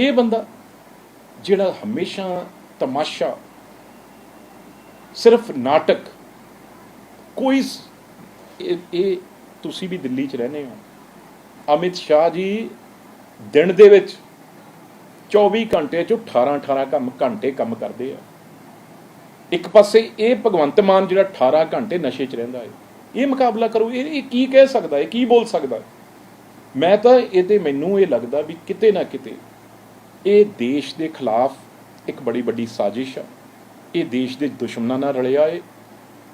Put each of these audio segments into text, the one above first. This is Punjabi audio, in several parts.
ਇਹ ਬੰਦਾ ਜਿਹੜਾ ਹਮੇਸ਼ਾ ਤਮਾਸ਼ਾ, ਸਿਰਫ ਨਾਟਕ, ਕੋਈ ਇਹ ਇਹ ਤੁਸੀਂ ਵੀ ਦਿੱਲੀ 'ਚ ਰਹਿੰਦੇ ਹੋ। ਅਮਿਤ ਸ਼ਾਹ ਜੀ ਦਿਨ ਦੇ ਵਿੱਚ 24 ਘੰਟੇ ਚੋਂ 18 18 ਕੰਮ, ਘੰਟੇ ਕੰਮ ਕਰਦੇ ਆ। ਇੱਕ ਪਾਸੇ ਇਹ ਭਗਵੰਤ ਮਾਨ ਜਿਹੜਾ 18 ਘੰਟੇ ਨਸ਼ੇ 'ਚ ਰਹਿੰਦਾ ਹੈ, ਇਹ ਮੁਕਾਬਲਾ ਕਰੋ, ਇਹ ਇਹ ਕੀ ਕਹਿ ਸਕਦਾ ਹੈ, ਕੀ ਬੋਲ ਸਕਦਾ ਹੈ? ਮੈਂ ਤਾਂ ਇਹ ਤੇ ਮੈਨੂੰ ਇਹ ਲੱਗਦਾ ਵੀ ਕਿਤੇ ਨਾ ਕਿਤੇ ਇਹ ਦੇਸ਼ ਦੇ ਖਿਲਾਫ ਇੱਕ ਬੜੀ ਵੱਡੀ ਸਾਜ਼ਿਸ਼ ਆ। ਇਹ ਦੇਸ਼ ਦੇ ਦੁਸ਼ਮਣਾਂ ਨਾਲ ਰਲਿਆ ਏ।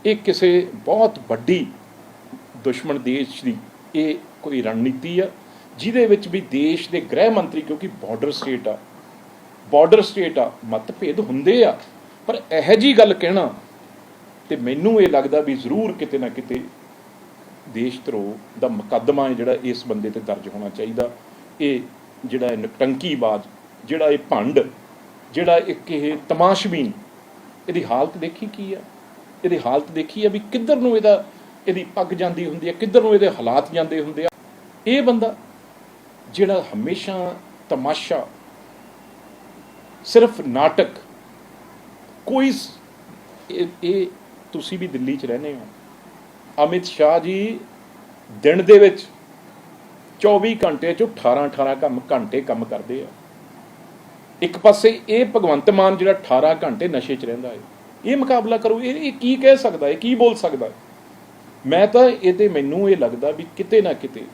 ਇਹ ਕਿਸੇ ਬਹੁਤ ਵੱਡੀ ਦੁਸ਼ਮਣ ਦੇਸ਼ ਦੀ ਇਹ ਕੋਈ ਰਣਨੀਤੀ ਆ, ਜਿਹਦੇ ਵਿੱਚ ਵੀ ਦੇਸ਼ ਦੇ ਗ੍ਰਹਿ ਮੰਤਰੀ, ਕਿਉਂਕਿ ਬਾਰਡਰ ਸਟੇਟ ਆ ਬਾਰਡਰ ਸਟੇਟ ਆ, ਮਤਭੇਦ ਹੁੰਦੇ ਆ। ਪਰ ਇਹੋ ਜੀ ਗੱਲ ਕਹਿਣਾ ਤੇ ਮੈਨੂੰ ਇਹ ਲੱਗਦਾ ਵੀ ਜ਼ਰੂਰ ਕਿਤੇ ਨਾ ਕਿਤੇ ਦੇਸ਼ ਧਰੋਹ ਦਾ ਮੁਕੱਦਮਾ ਹੈ ਜਿਹੜਾ ਇਸ ਬੰਦੇ ਤੇ ਦਰਜ ਹੋਣਾ ਚਾਹੀਦਾ। ਇਹ ਜਿਹੜਾ ਇਹ ਨਟੰਕੀਬਾਜ਼ ਜਿਹੜਾ ਇਹ ਭੰਡ, ਜਿਹੜਾ ਇੱਕ ਇਹ ਤਮਾਸ਼ਬੀਨ, ਇਹਦੀ ਹਾਲਤ ਦੇਖੀ ਕੀ ਆ? ਇਹਦੀ ਹਾਲਤ ਦੇਖੀ ਆ ਵੀ ਕਿੱਧਰ ਨੂੰ ਇਹਦਾ ਇਹਦੀ ਪੱਗ ਜਾਂਦੀ ਹੁੰਦੀ ਆ, ਕਿੱਧਰ ਨੂੰ ਇਹਦੇ ਹਾਲਾਤ ਜਾਂਦੇ ਹੁੰਦੇ ਆ? ਇਹ ਬੰਦਾ ਜਿਹੜਾ ਹਮੇਸ਼ਾ ਤਮਾਸ਼ਾ, ਸਿਰਫ ਨਾਟਕ, ਕੋਈ ਇਹ ਇਹ ਤੁਸੀਂ ਵੀ ਦਿੱਲੀ 'ਚ ਰਹਿੰਦੇ ਹੋ। ਅਮਿਤ ਸ਼ਾਹ ਜੀ ਦਿਨ ਦੇ ਵਿੱਚ 24 ਘੰਟੇ ਚੋਂ 18 18 ਕੰਮ, ਘੰਟੇ ਕੰਮ ਕਰਦੇ ਆ। ਇੱਕ ਪਾਸੇ ਇਹ ਭਗਵੰਤ ਮਾਨ ਜਿਹੜਾ 18 ਘੰਟੇ ਨਸ਼ੇ 'ਚ ਰਹਿੰਦਾ ਹੈ, ਇਹ ਮੁਕਾਬਲਾ ਕਰੋ, ਇਹ ਇਹ ਕੀ ਕਹਿ ਸਕਦਾ ਹੈ, ਕੀ ਬੋਲ ਸਕਦਾ ਹੈ? ਮੈਂ ਤਾਂ ਇਹਦੇ ਮੈਨੂੰ ਇਹ ਲੱਗਦਾ ਵੀ ਕਿਤੇ ਨਾ ਕਿਤੇ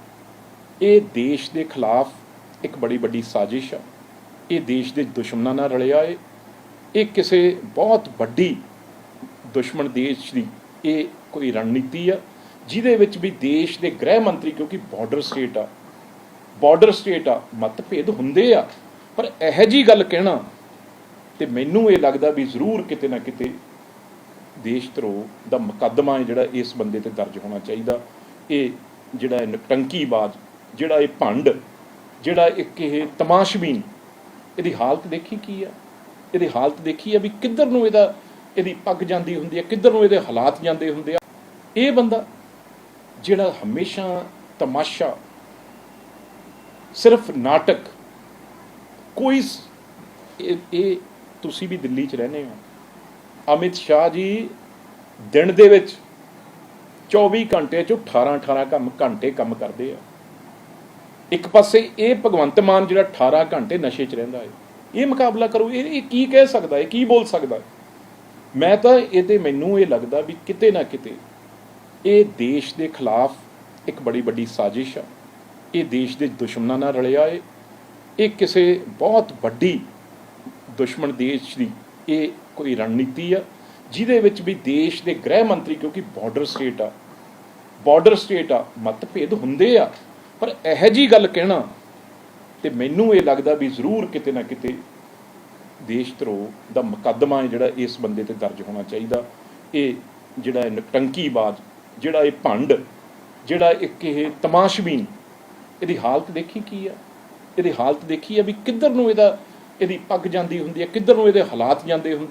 ਇਹ ਦੇਸ਼ ਦੇ ਖਿਲਾਫ ਇੱਕ ਬੜੀ ਵੱਡੀ ਸਾਜ਼ਿਸ਼ ਆ। ਇਹ ਦੇਸ਼ ਦੇ ਦੁਸ਼ਮਣਾਂ ਨਾਲ ਰਲਿਆ ਏ। ਇਹ ਕਿਸੇ ਬਹੁਤ ਵੱਡੀ ਦੁਸ਼ਮਣ ਦੇਸ਼ ਦੀ ਇਹ ਕੋਈ ਰਣਨੀਤੀ ਆ, ਜਿਹਦੇ ਵਿੱਚ ਵੀ ਦੇਸ਼ ਦੇ ਗ੍ਰਹਿ ਮੰਤਰੀ ਕਿਉਂਕਿ ਬਾਰਡਰ ਸਟੇਟ ਆ ਬਾਰਡਰ ਸਟੇਟ ਆ, ਮਤਭੇਦ ਹੁੰਦੇ ਆ। ਪਰ ਇਹੋ ਜੀ ਗੱਲ ਕਹਿਣਾ ਤੇ ਮੈਨੂੰ ਇਹ ਲੱਗਦਾ ਵੀ ਜ਼ਰੂਰ ਕਿਤੇ ਨਾ ਕਿਤੇ ਦੇਸ਼ ਧਰੋਹ ਦਾ ਮੁਕੱਦਮਾ ਹੈ ਜਿਹੜਾ ਇਸ ਬੰਦੇ ਤੇ ਦਰਜ ਹੋਣਾ ਚਾਹੀਦਾ। ਇਹ ਜਿਹੜਾ ਇਹ ਨਟੰਕੀਬਾਜ਼ ਜਿਹੜਾ ਇਹ ਭੰਡ, ਜਿਹੜਾ ਇੱਕ ਇਹ ਤਮਾਸ਼ਬੀਨ, ਇਹਦੀ ਹਾਲਤ ਦੇਖੀ ਕੀ ਆ? ਇਹਦੀ ਹਾਲਤ ਦੇਖੀ ਆ ਵੀ ਕਿੱਧਰ ਨੂੰ ਇਹਦਾ ਇਹਦੀ ਪੱਗ ਜਾਂਦੀ ਹੁੰਦੀ ਆ, ਕਿੱਧਰ ਨੂੰ ਇਹਦੇ ਹਾਲਾਤ ਜਾਂਦੇ ਹੁੰਦੇ ਆ? ਇਹ ਬੰਦਾ ਜਿਹੜਾ ਹਮੇਸ਼ਾ ਤਮਾਸ਼ਾ, ਸਿਰਫ ਨਾਟਕ ਕੋਈ ਸ- ਇਹ ਇਹ ਤੁਸੀਂ ਵੀ ਦਿੱਲੀ 'ਚ ਰਹਿੰਦੇ ਹੋ। ਅਮਿਤ ਸ਼ਾਹ ਜੀ ਦਿਨ ਦੇ ਵਿੱਚ 24 ਘੰਟੇ ਚੋਂ 18 18 ਕੰਮ ਘੰਟੇ ਕੰਮ ਕਰਦੇ ਆ। ਇੱਕ ਪਾਸੇ ਇਹ ਭਗਵੰਤ ਮਾਨ ਜਿਹੜਾ 18 ਘੰਟੇ ਨਸ਼ੇ 'ਚ ਰਹਿੰਦਾ ਹੈ, ਇਹ ਮੁਕਾਬਲਾ ਕਰੋ, ਇਹ ਇਹ ਕੀ ਕਹਿ ਸਕਦਾ ਹੈ, ਕੀ ਬੋਲ ਸਕਦਾ ਹੈ? ਮੈਂ ਤਾਂ ਇਹ ਤੇ ਮੈਨੂੰ ਇਹ ਲੱਗਦਾ ਵੀ ਕਿਤੇ ਨਾ ਕਿਤੇ ਇਹ ਦੇਸ਼ ਦੇ ਖਿਲਾਫ ਇੱਕ ਬੜੀ ਵੱਡੀ ਸਾਜ਼ਿਸ਼ ਆ। ਇਹ ਦੇਸ਼ ਦੇ ਦੁਸ਼ਮਣਾਂ ਨਾਲ ਰਲਿਆ ਏ ਇਹ ਕਿਸੇ ਬਹੁਤ ਵੱਡੀ ਦੁਸ਼ਮਣ ਦੇਸ਼ ਦੀ ਇਹ ਕੋਈ ਰਣਨੀਤੀ ਆ, ਜਿਹਦੇ ਵਿੱਚ ਵੀ ਦੇਸ਼ ਦੇ ਗ੍ਰਹਿ ਮੰਤਰੀ, ਕਿਉਂਕਿ ਬਾਰਡਰ ਸਟੇਟ ਆ ਬਾਰਡਰ ਸਟੇਟ ਆ, ਮਤਭੇਦ ਹੁੰਦੇ ਆ। ਪਰ ਇਹੋ ਜੀ ਗੱਲ ਕਹਿਣਾ ਤੇ ਮੈਨੂੰ ਇਹ ਲੱਗਦਾ ਵੀ ਜ਼ਰੂਰ ਕਿਤੇ ਨਾ ਕਿਤੇ ਦੇਸ਼ ਧਰੋਹ ਦਾ ਮੁਕੱਦਮਾ ਹੈ ਜਿਹੜਾ ਇਸ ਬੰਦੇ ਤੇ ਦਰਜ ਹੋਣਾ ਚਾਹੀਦਾ। ਇਹ ਜਿਹੜਾ ਇਹ ਨਟੰਕੀਬਾਜ਼ ਜਿਹੜਾ ਇਹ ਭੰਡ, ਜਿਹੜਾ ਇੱਕ ਇਹ ਤਮਾਸ਼ਬੀਨ, ਇਹਦੀ ਹਾਲਤ ਦੇਖੀ ਕੀ ਆ? ਇਹਦੀ ਹਾਲਤ ਦੇਖੀ ਹੈ ਵੀ ਕਿੱਧਰ ਨੂੰ ਇਹਦਾ ਇਹਦੀ ਪੱਗ ਜਾਂਦੀ ਹੁੰਦੀ ਹੈ ਕਿੱਧਰ ਨੂੰ ਇਹਦੇ ਹਾਲਾਤ ਜਾਂਦੇ ਹੁੰਦੇ